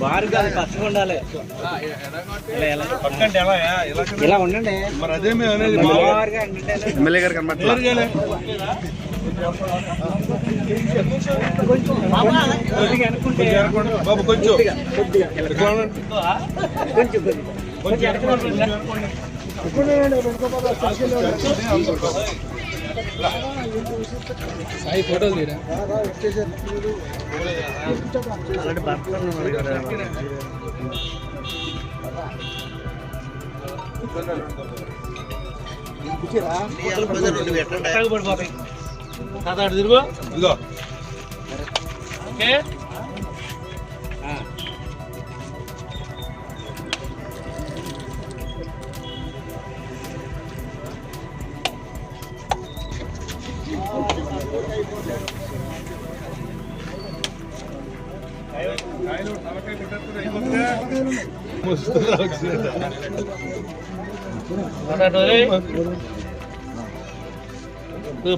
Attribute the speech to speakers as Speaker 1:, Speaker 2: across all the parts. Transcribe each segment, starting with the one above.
Speaker 1: బారు కాదు పచ్చగా ఉండాలి. ఇలా, ఉండండి.
Speaker 2: మరి అదే మేము అనేది.
Speaker 3: ఎమ్మెల్యే గారు
Speaker 1: అనుకుంటే
Speaker 2: బాబు కొంచెం.
Speaker 1: కొంచెం కొంచెం. ఉన్నారు కదా. పక్కకు పడిపోతాయి. తిరుగు
Speaker 2: ఇదిగో
Speaker 1: ఓకే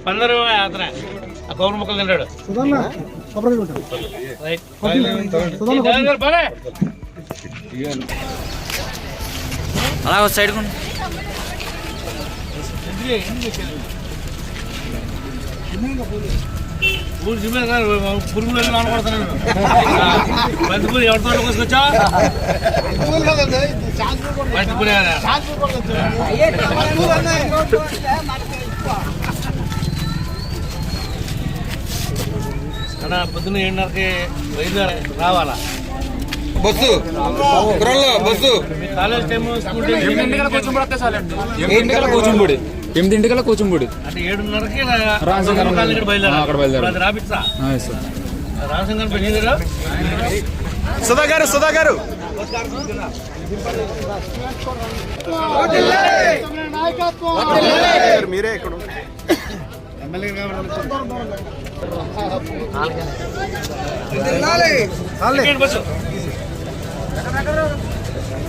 Speaker 1: పందరు అతనే. ఆ కౌరు ముక్కలు తింటాడు.
Speaker 3: అలా సైడ్ కొను
Speaker 1: ఎందుకు ఎందుకు వచ్చేది? ఊరు జిమ్మే కాదు, పురుగులు వెళ్ళి ఆనపడుతున్నాను బంతిపూరి ఎవరితో కోసుకొచ్చా బంతిపూరి ఏడున్నరకి బయలుదేరి రావాలా?
Speaker 3: Bus. Bus.
Speaker 1: College time school time
Speaker 4: ఎనిమిదింటికల్లా కూచుంబుడి ఎనిమిదింటికల్లా కూచుంబుడి.
Speaker 1: అంటే ఏడున్నరకి
Speaker 4: రామశంకరం అక్కడ
Speaker 3: సుధా గారు సుధా గారు మీరే ఇక్కడ
Speaker 1: ఎక్కండి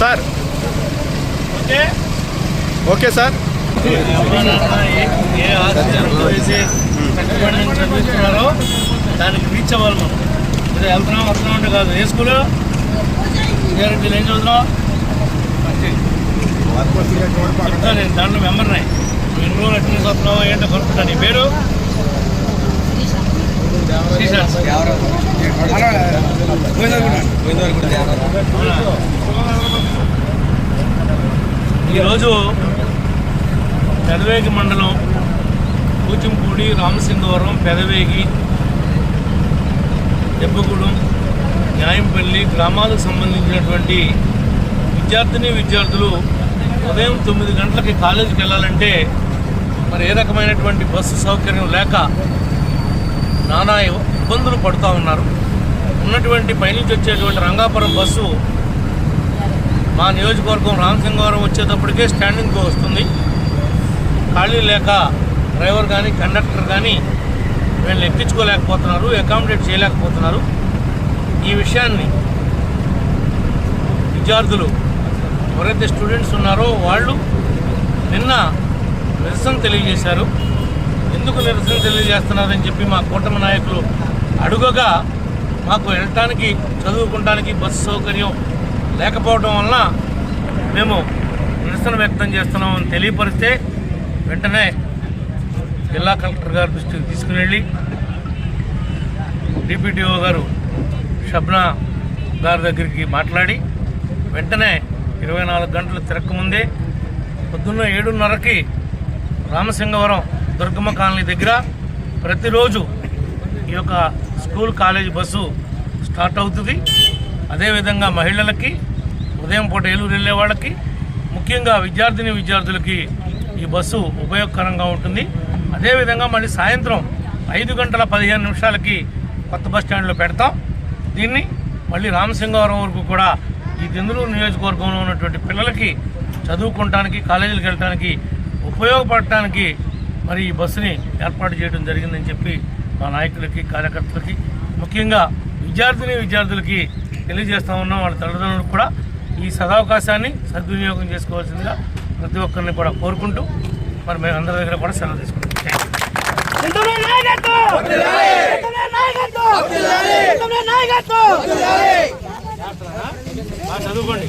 Speaker 1: సార్ ఓకే
Speaker 3: సార్
Speaker 1: దానికి రీచ్ అవ్వాలి మనం. ఇదే వెళ్తున్నాం వస్తున్నాం అంటే కాదు. ఏ స్కూల్ గ్యారెంటీ ఏం చదువుతున్నాం నేను దాంట్లో మెంబర్ని నువ్వు ఎన్ని రోజులు అటెండెన్స్ వస్తున్నావు ఏంటో కొనుక్కుంటాను నీ పేరు? ఈరోజు పెదవేగి మండలం కూచింపూడి రామసింగవరం పెదవేగి దెబ్బగూడెం న్యాయంపల్లి గ్రామాలకు సంబంధించినటువంటి విద్యార్థిని విద్యార్థులు ఉదయం తొమ్మిది గంటలకి కాలేజీకి వెళ్ళాలంటే మరి ఏ రకమైనటువంటి బస్సు సౌకర్యం లేక నానా ఇబ్బందులు పడుతూ ఉన్నారు. ఉన్నటువంటి పైనుంచి వచ్చేటువంటి రంగాపురం బస్సు మా నియోజకవర్గం రామసింగవరం వచ్చేటప్పటికే స్టాండింగ్కి వస్తుంది. ఖాళీ లేక డ్రైవర్ కానీ కండక్టర్ కానీ వీళ్ళు ఎక్కించుకోలేకపోతున్నారు అకామిడేట్ చేయలేకపోతున్నారు. ఈ విషయాన్ని విద్యార్థులు ఎవరైతే స్టూడెంట్స్ ఉన్నారో వాళ్ళు నిన్న నిరసన తెలియజేశారు. ఎందుకు నిరసన తెలియజేస్తున్నారని చెప్పి మా కూటమి నాయకులు అడుగగా మాకు వెళ్ళటానికి చదువుకోవడానికి బస్సు సౌకర్యం లేకపోవడం వలన మేము నిరసన వ్యక్తం చేస్తున్నామని తెలియపరిస్తే వెంటనే జిల్లా కలెక్టర్ గారి దృష్టికి తీసుకుని వెళ్ళి డిపిటిఓ గారు షబ్నా గారి దగ్గరికి మాట్లాడి వెంటనే ఇరవై నాలుగు గంటలు తిరక్కముందే పొద్దున్న ఏడున్నరకి రామసింగవరం దుర్గమ్మ కాలనీ దగ్గర ప్రతిరోజు ఈ యొక్క స్కూల్ కాలేజ్ బస్సు స్టార్ట్ అవుతుంది. అదేవిధంగా మహిళలకి ఉదయం పూట ఏలూరు వెళ్ళే వాళ్ళకి ముఖ్యంగా విద్యార్థిని విద్యార్థులకి ఈ బస్సు ఉపయోగకరంగా ఉంటుంది. అదేవిధంగా మళ్ళీ సాయంత్రం ఐదు గంటల పదిహేను నిమిషాలకి కొత్త బస్ స్టాండ్లో పెడతాం. దీన్ని మళ్ళీ రామసింగవరం వరకు కూడా ఈ దిందులూరు నియోజకవర్గంలో ఉన్నటువంటి పిల్లలకి చదువుకోవటానికి కాలేజీలకు వెళ్ళటానికి ఉపయోగపడటానికి మరి ఈ బస్సుని ఏర్పాటు చేయడం జరిగిందని చెప్పి మా నాయకులకి కార్యకర్తలకి ముఖ్యంగా విద్యార్థిని విద్యార్థులకి తెలియజేస్తా ఉన్నాం. వాళ్ళ తల్లిదండ్రులకు కూడా ఈ సదావకాశాన్ని సద్వినియోగం చేసుకోవాల్సిందిగా ప్రతి ఒక్కరిని కూడా కోరుకుంటూ మరి మేము అందరి దగ్గర కూడా సెలవు తీసుకుంటాం. చదువుకోండి.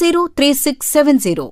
Speaker 5: 03670.